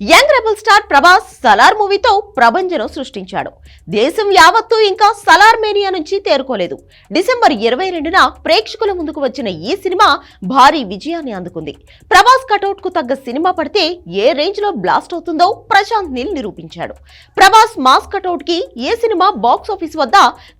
Young rebel star Prabhas Salaar మూవీతో ప్రభంజనం సృష్టించాడు. దేశం యావత్తు ఇంకా సలార్ మేనియా నుంచి తేరుకోలేదు. డిసెంబర్ ఇరవై రెండున ప్రేక్షకుల ముందుకు వచ్చిన ఈ సినిమా భారీ విజయాన్ని అందుకుంది. ప్రభాస్ కటౌట్కు తగ్గ సినిమా పడితే ఏ రేంజ్లో బ్లాస్ట్ అవుతుందో ప్రశాంత్ నీల్ నిరూపించాడు. ప్రభాస్ మాస్ కటౌట్కి ఏ సినిమా బాక్స్ ఆఫీస్ వద్ద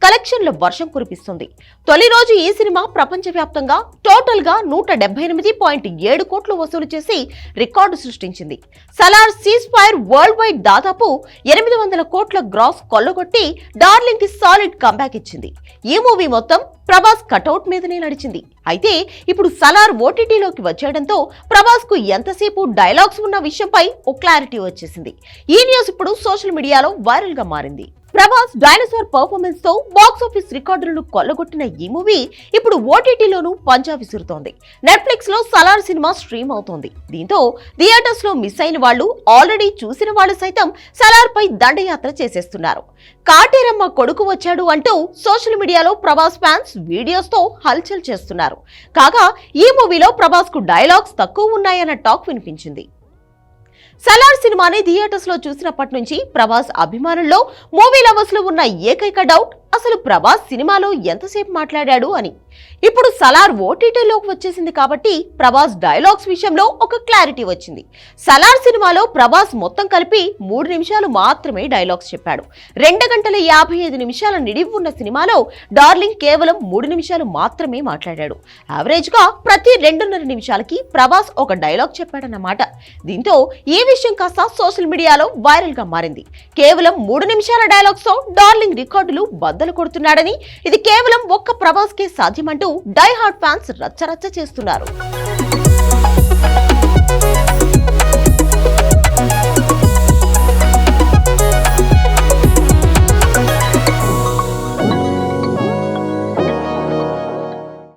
కలెక్షన్ల వర్షం కురిపిస్తుంది. తొలి రోజు ఈ సినిమా ప్రపంచవ్యాప్తంగా టోటల్గా నూట డెబ్బై ఎనిమిది పాయింట్ ఏడు కోట్లు వసూలు చేసి రికార్డు సృష్టించింది. Salaar ceasefire world wide దాదాపు ఎనిమిది వందల కోట్ల గ్రాస్ కొల్లగొట్టి డార్లింగ్కి సాలిడ్ కంబ్యాక్ ఇచ్చింది. ఈ మూవీ మొత్తం ప్రభాస్ కటౌట్ మీదనే నడిచింది. అయితే ఇప్పుడు సలార్ ఓటీటీలోకి వచ్చేయడంతో ప్రభాస్కు ఎంతసేపు డైలాగ్స్ ఉన్న విషయంపై ఓ క్లారిటీ వచ్చేసింది. ఈ న్యూస్ ఇప్పుడు సోషల్ మీడియాలో వైరల్గా మారింది. ప్రభాస్ డైనోసార్ పర్ఫార్మెన్స్తో బాక్స్ ఆఫీస్ రికార్డులను కొల్లగొట్టిన ఈ మూవీ ఇప్పుడు ఓటీటీలోనూ పంజా విసురుతోంది. నెట్ఫ్లిక్స్లో సలార్ సినిమా స్ట్రీమ్ అవుతోంది. దీంతో థియేటర్స్లో మిస్ అయిన వాళ్ళు ఆల్రెడీ చూసిన వాళ్ళు సైతం సలార్ పై దండయాత్ర చేసేస్తున్నారు. కాటేరమ్మ కొడుకు వచ్చాడు అంటూ సోషల్ మీడియాలో ప్రభాస్ ఫ్యాన్స్ వీడియోస్తో హల్చల్ చేస్తున్నారు. కాగా ఈ మూవీలో ప్రభాస్కు డైలాగ్స్ తక్కువ ఉన్నాయన్న టాక్ వినిపించింది. సలార్ సినిమాని థియేటర్స్లో చూసినప్పటి నుంచి ప్రభాస్ అభిమానుల్లో మూవీ లవర్స్లో ఉన్న ఏకైక డౌట్ అసలు ప్రభాస్ సినిమాలో ఎంతసేపు మాట్లాడాడు అని. ఇప్పుడు సలార్ ఓటీటీలోకి వచ్చేసింది కాబట్టి ప్రభాస్ డైలాగ్స్ విషయంలో ఒక క్లారిటీ వచ్చింది. సలార్ సినిమాలో ప్రభాస్ మొత్తం కలిపి మూడు నిమిషాలు మాత్రమే డైలాగ్స్ చెప్పాడు. రెండు గంటల యాభై ఐదు నిమిషాల నిడివి ఉన్న సినిమాలో డార్లింగ్ కేవలం మూడు నిమిషాలు మాత్రమే మాట్లాడాడు. యావరేజ్గా ప్రతి రెండున్నర నిమిషాలకి ప్రభాస్ ఒక డైలాగ్ చెప్పాడన్నమాట. దీంతో ఈ విషయం కాస్త సోషల్ మీడియాలో వైరల్గా మారింది. కేవలం మూడు నిమిషాల డైలాగ్స్తో డార్లింగ్ రికార్డులు బద్దలు కొడుతున్నాడని ఇది కేవలం ఒక్క ప్రభాస్కే సాధ్యమంటూ డై హార్ట్ ఫ్యాన్స్ రచ్చరచ్చ చేస్తున్నారు.